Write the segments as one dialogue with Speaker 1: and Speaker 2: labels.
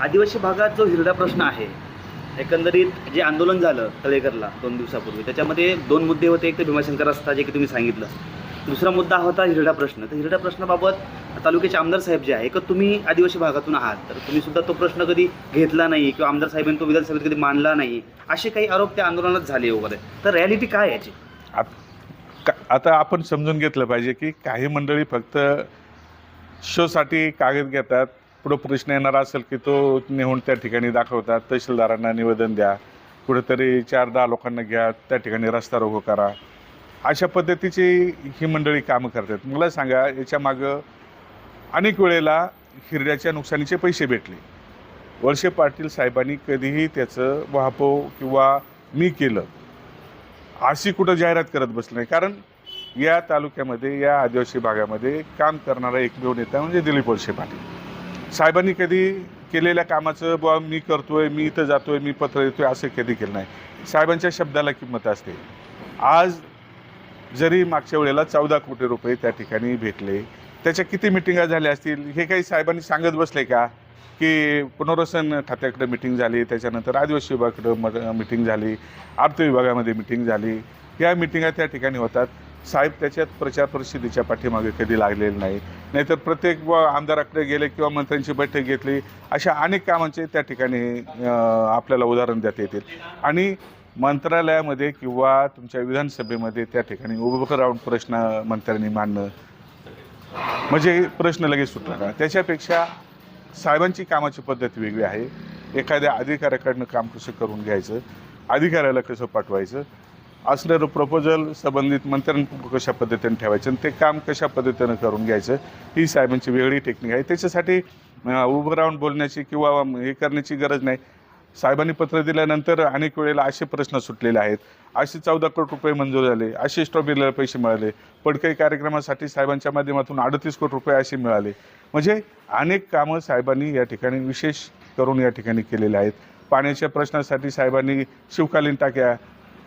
Speaker 1: आदिवासी भागात जो हिरडा प्रश्न आहे एकंदरीत जे आंदोलन झालं तळेकरला दोन दिवसापूर्वी त्याच्यामध्ये दोन मुद्दे होते. एक तर भीमाशंकर रस्ता जे की तुम्ही सांगितलं. दुसरा मुद्दा होता हिरडा प्रश्न. तर हिरडा प्रश्नाबाबत तालुक्याचे आमदार साहेब जे आहे का तुम्ही आदिवासी भागातून आहात तर तुम्ही सुद्धा तो प्रश्न कधी घेतला नाही किंवा आमदार साहेबांनी तो विधानसभेत कधी मांडला नाही असे काही आरोप त्या आंदोलनात झाले वगैरे. तर रिॲलिटी काय याची?
Speaker 2: का- आता आपण समजून घेतलं पाहिजे की काही मंडळी फक्त शोसाठी कागद घेतात पुढं प्रश्न येणार असेल की तो नेहून त्या ठिकाणी दाखवतात तहसीलदारांना निवेदन द्या कुठेतरी चार दहा लोकांना घ्या त्या ठिकाणी रस्ता रोको करा. अशा पद्धतीची ही मंडळी कामं करतात. मला सांगा याच्या मागं अनेक वेळेला हिरड्याच्या नुकसानीचे पैसे भेटले. वळसे पाटील साहेबांनी कधीही त्याचं वाहपो किंवा मी केलं अशी कुठं जाहिरात करत बसले नाही. कारण या तालुक्यामध्ये या आदिवासी भागामध्ये काम करणारा एकमेव नेता म्हणजे दिलीप वळसे पाटील. साहेबांनी कधी केलेल्या कामाचं बुवा मी करतोय मी इथं जातोय मी पत्र देतोय असं कधी केलं नाही. साहेबांच्या शब्दाला किंमत असते. आज जरी मागच्या वेळेला चौदा कोटी रुपये त्या ठिकाणी भेटले त्याच्या किती मिटिंगा झाल्या असतील हे काही साहेबांनी सांगत बसले का? की पुनर्वसन खात्याकडे मिटिंग झाली त्याच्यानंतर आदिवासी विभागाकडं मिटिंग झाली अर्थ विभागामध्ये मिटिंग झाली. या मिटिंगा त्या ठिकाणी होतात. साहेब त्याच्यात प्रचार परिषदेच्या पाठीमागे कधी लागलेले नाही. नाहीतर प्रत्येक व आमदाराकडे गेले किंवा मंत्र्यांची बैठक घेतली अशा अनेक कामांचे त्या ठिकाणी आपल्याला उदाहरण देता येतील. आणि मंत्रालयामध्ये किंवा तुमच्या विधानसभेमध्ये त्या ठिकाणी उभं राहून प्रश्न मंत्र्यांनी मांडणं म्हणजे प्रश्न लगेच सुटला का त्याच्यापेक्षा साहेबांची कामाची पद्धत वेगळी आहे. एखाद्या अधिकाऱ्याकडनं काम कसं करून घ्यायचं अधिकाऱ्याला कसं पाठवायचं असणारं प्रपोजल संबंधित मंत्र्यांना कशा पद्धतीने ठेवायचं आणि ते काम कशा पद्धतीनं करून घ्यायचं ही साहेबांची वेगळी टेक्निक आहे. त्याच्यासाठी उभं राहून बोलण्याची किंवा हे करण्याची गरज नाही. साहेबांनी पत्र दिल्यानंतर अनेक वेळेला असे प्रश्न सुटलेले आहेत. असे चौदा कोटी रुपये मंजूर झाले असे स्ट्रॉबेरीला पैसे मिळाले. पडकई कार्यक्रमासाठी साहेबांच्या माध्यमातून अडतीस कोटी रुपये असे मिळाले. म्हणजे अनेक कामं साहेबांनी या ठिकाणी विशेष करून या ठिकाणी केलेले आहेत. पाण्याच्या प्रश्नासाठी साहेबांनी शिवकालीन टाक्या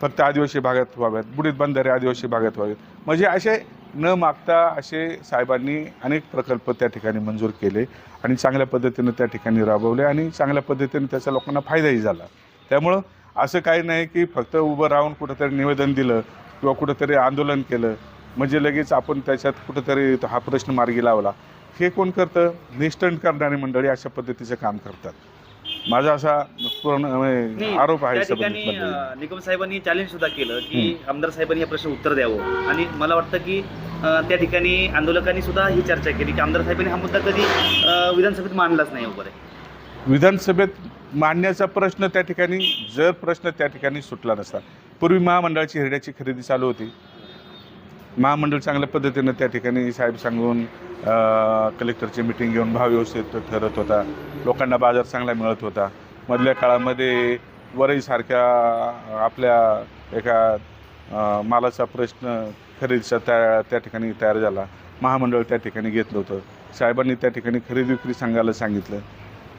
Speaker 2: फक्त आदिवासी भागात व्हाव्यात बुडीत बंधारे आदिवासी भागात व्हावेत. म्हणजे असे न मागता असे साहेबांनी अनेक प्रकल्प त्या ठिकाणी मंजूर केले आणि चांगल्या पद्धतीनं त्या ठिकाणी राबवले आणि चांगल्या पद्धतीनं त्याचा लोकांना फायदाही झाला. त्यामुळं असं काही नाही की फक्त उभं राहून कुठंतरी निवेदन दिलं किंवा कुठंतरी आंदोलन केलं. म्हणजे लगेच आपण त्याच्यात कुठंतरी हा प्रश्न मार्गी लावला. हे कोण करतं? निष्ठण करणारी मंडळी अशा पद्धतीचं काम करतात. माझा असा पूर्ण म्हणजे आरोप आहे
Speaker 1: त्या
Speaker 2: संबंधित
Speaker 1: ठिकाणी
Speaker 2: मंडळी
Speaker 1: अं, निकम साहेबांनी चॅलेंज सुद्धा केलं की आमदार साहेबांनी या प्रश्न उत्तर द्यावं. आणि मला वाटतं की अं, त्या ठिकाणी आंदोलकांनी सुद्धा ही चर्चा केली की आमदार साहेबांनी हा मुद्दा कधी अं, विधानसभेत मांडलाच नाही वगैरे
Speaker 2: विधानसभेत मांडण्याचा प्रश्न त्या ठिकाणी जर प्रश्न त्या ठिकाणी सुटला नसता. पूर्वी महामंडळाची हिरड्याची खरेदी चालू होती. महामंडळ चांगल्या पद्धतीनं त्या ठिकाणी साहेब सांगून कलेक्टरची मिटिंग घेऊन भाव व्यवस्थित ठरत होता. लोकांना बाजार चांगला मिळत होता. मधल्या काळामध्ये वरईसारख्या आपल्या एका मालाचा प्रश्न खरेदीचा त्या त्या ठिकाणी तयार झाला. महामंडळ त्या ठिकाणी घेतलं होतं. साहेबांनी त्या ठिकाणी खरेदी विक्री सांगायला सांगितलं.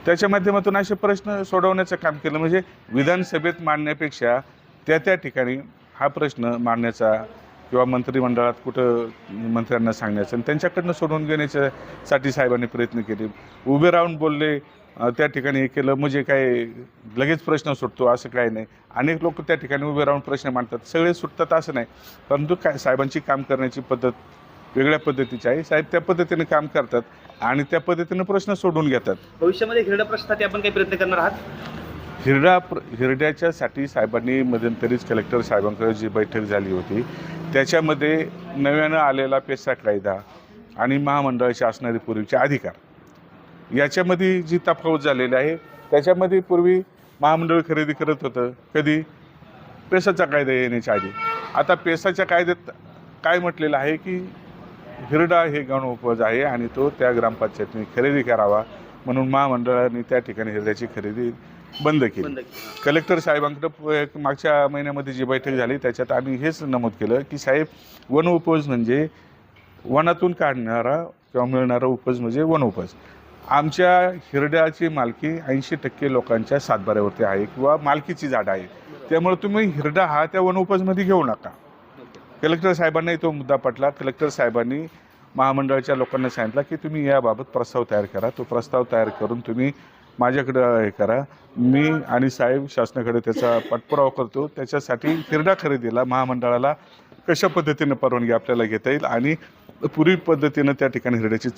Speaker 2: त्याच्या माध्यमातून असे प्रश्न सोडवण्याचं काम केलं. म्हणजे विधानसभेत मांडण्यापेक्षा त्या त्या ठिकाणी हा प्रश्न मांडण्याचा किंवा मंत्रिमंडळात कुठं मंत्र्यांना सांगण्याचं आणि त्यांच्याकडनं सोडवून घेण्याच्यासाठी साहेबांनी प्रयत्न केले. उभे राहून बोलले त्या ठिकाणी हे केलं म्हणजे काय लगेच प्रश्न सुटतो असं काय नाही. अनेक लोक त्या ठिकाणी उभे राहून प्रश्न मांडतात. सगळे सुटतात असं नाही. परंतु काय साहेबांची काम करण्याची पद्धत वेगळ्या पद्धतीची आहे. साहेब त्या पद्धतीने काम करतात आणि त्या पद्धतीनं प्रश्न सोडून घेतात.
Speaker 1: भविष्यामध्ये हिरडा प्रश्नासाठी आपण काही प्रयत्न करणार आहात?
Speaker 2: हिरडा प्र हिरड्याच्यासाठी साहेबांनी मध्यंतरीच कलेक्टर साहेबांकडे जी बैठक झाली होती त्याच्यामध्ये नव्यानं आलेला पेसा कायदा आणि महामंडळाचे असणारे पूर्वीचे अधिकार. याच्यामध्ये जी तफावत झालेली आहे त्याच्यामध्ये पूर्वी महामंडळ खरेदी करत होतं कधी? पेसाचा कायदा येण्याच्या आधी. आता पेसाच्या कायद्यात काय म्हटलेलं आहे की हिरडा हे गणउपज आहे आणि तो त्या ग्रामपंचायतीने खरेदी करावा म्हणून महामंडळाने त्या ठिकाणी हिरड्याची खरेदी बंद केली.
Speaker 1: बंद केलं.
Speaker 2: कलेक्टर साहेबांकडे एक मागच्या महिन्यामध्ये जी बैठक झाली त्याच्यात आम्ही हेच नमूद केलं की साहेब वन उपज म्हणजे वनातून काढणारा किंवा मिळणारा उपज म्हणजे वन उपज. आमच्या हिरड्याची मालकी ऐंशी टक्के लोकांच्या सातबाऱ्यावरती आहे किंवा मालकीची जागा आहे त्यामुळे तुम्ही हिरडा हा त्या वन उपजमध्ये घेऊ नका. कलेक्टर साहेबांनाही तो मुद्दा पटला. कलेक्टर साहेबांनी महामंडळाच्या लोकांना सांगितलं की तुम्ही याबाबत प्रस्ताव तयार करा. तो प्रस्ताव तयार करून तुम्ही माझ्याकडं हे करा. मी आणि साहेब शासनाकडे त्याचा पाठपुरावा करतो. त्याच्यासाठी हिरडा खरेदीला महामंडळाला कशा पद्धतीनं परवानगी आपल्याला घेता येईल आणि पूर्वी पद्धतीनं त्या ठिकाणी हिरड्याची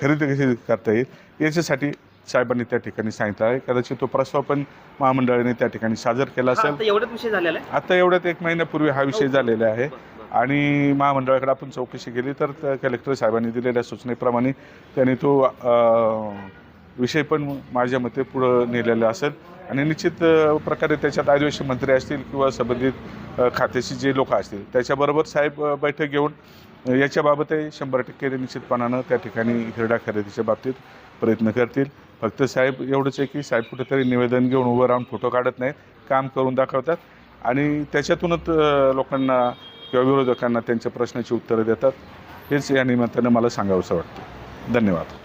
Speaker 2: खरेदी कशी करता येईल याच्यासाठी साहेबांनी त्या ठिकाणी सांगितलं आहे. कदाचित तो प्रस्ताव पण महामंडळाने त्या ठिकाणी सादर केला
Speaker 1: हा,
Speaker 2: असेल.
Speaker 1: आता एवढाच विषय झालेला आहे?
Speaker 2: आता एवढ्यात एक महिन्यापूर्वी हा विषय झालेला आहे. आणि महामंडळाकडे आपण चौकशी केली तर कलेक्टर साहेबांनी दिलेल्या सूचनेप्रमाणे त्यांनी तो विषय पण माझ्या मते पुढं नेलेला असेल. आणि निश्चित प्रकारे त्याच्यात आदिवासी मंत्री असतील किंवा संबंधित खात्याची जे लोक असतील त्याच्याबरोबर साहेब बैठक घेऊन याच्याबाबतही शंभर टक्के निश्चितपणानं त्या ठिकाणी हिरडा खरेदीच्या बाबतीत प्रयत्न करतील. फक्त साहेब एवढंच आहे की साहेब कुठेतरी निवेदन घेऊन उभं राहून फोटो काढत नाहीत काम करून दाखवतात. आणि त्याच्यातूनच लोकांना किंवा विरोधकांना त्यांच्या प्रश्नाची उत्तरं देतात. हेच या निमित्तानं मला सांगावंसं वाटतं. धन्यवाद.